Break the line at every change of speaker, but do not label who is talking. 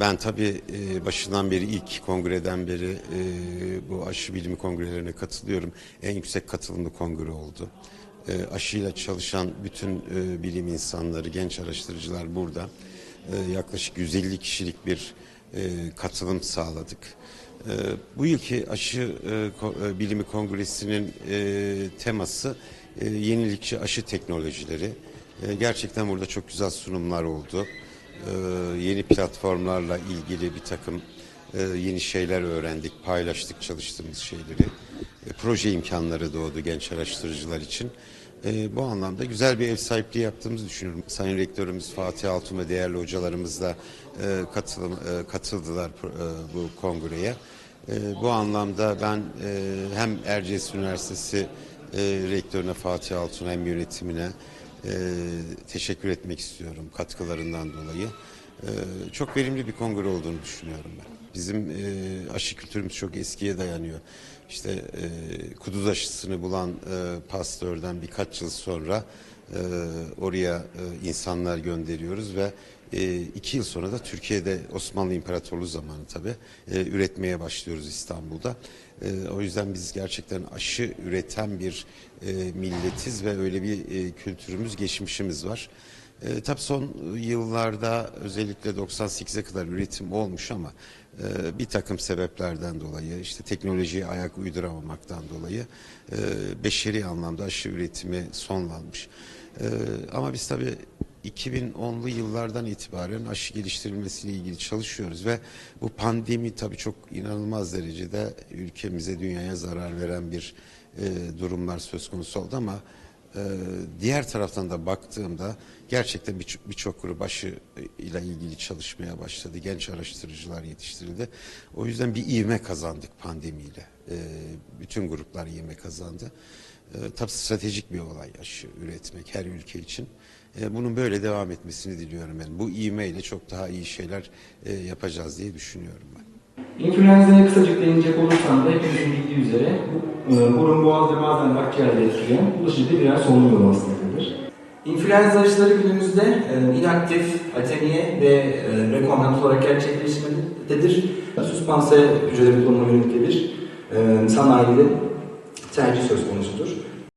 Ben tabii e, başından beri ilk kongreden beri e, bu aşı bilimi kongrelerine katılıyorum. En yüksek katılımlı kongre oldu. E, aşıyla çalışan bütün bilim insanları, genç araştırıcılar burada. Yaklaşık 150 kişilik bir katılım sağladık. E, bu yılki aşı e, e, bilimi kongresinin e, teması yenilikçi aşı teknolojileri. Gerçekten burada çok güzel sunumlar oldu. Ee, yeni platformlarla ilgili bir takım e, yeni şeyler öğrendik, paylaştık çalıştığımız şeyleri. E, proje imkanları doğdu genç araştırıcılar için. E, bu anlamda güzel bir ev sahipliği yaptığımızı düşünüyorum. Sayın Rektörümüz Fatih Altun ve değerli hocalarımız da e, katılım, e, katıldılar e, bu kongreye. E, bu anlamda ben e, hem Erciyes Üniversitesi e, Rektörüne Fatih Altun hem yönetimine e, teşekkür etmek istiyorum katkılarından dolayı. E, çok verimli bir kongre olduğunu düşünüyorum ben. Bizim e, aşı kültürümüz çok eskiye dayanıyor. İşte e, kuduz aşısını bulan e, pastörden birkaç yıl sonra oraya insanlar gönderiyoruz ve e, iki yıl sonra da Türkiye'de Osmanlı İmparatorluğu zamanı tabii e, üretmeye başlıyoruz İstanbul'da. E, o yüzden biz gerçekten aşı üreten bir e, milletiz ve öyle bir e, kültürümüz, geçmişimiz var. E, tabii son yıllarda özellikle 98'e kadar üretim olmuş ama e, bir takım sebeplerden dolayı işte teknolojiye ayak uyduramamaktan dolayı e, beşeri anlamda aşı üretimi sonlanmış. E, ama biz tabii 2010'lu yıllardan itibaren aşı geliştirilmesiyle ilgili çalışıyoruz ve bu pandemi tabii çok inanılmaz derecede ülkemize, dünyaya zarar veren bir e, durumlar söz konusu oldu ama e, diğer taraftan da baktığımda gerçekten bir- birçok grup aşı ile ilgili çalışmaya başladı. Genç araştırıcılar yetiştirildi. O yüzden bir ivme kazandık pandemiyle. E, bütün gruplar ivme kazandı. E, tabii stratejik bir olay aşı üretmek her ülke için. E, bunun böyle devam etmesini diliyorum ben. Bu ivmeyle çok daha iyi şeyler e, yapacağız diye düşünüyorum ben.
İnfluenza'ya kısacık değinecek olursam da hepimizin bildiği üzere e, burun, boğaz ve bazen akciğerde etkileyen bulaşıcı birer solunum yolu hastalığı İnfluenza aşıları günümüzde e, inaktif, ateniye ve e, rekombinant olarak gerçekleşmektedir. Süspanse hücreleri kullanıma yönelik bir e, sanayide tercih söz konusudur.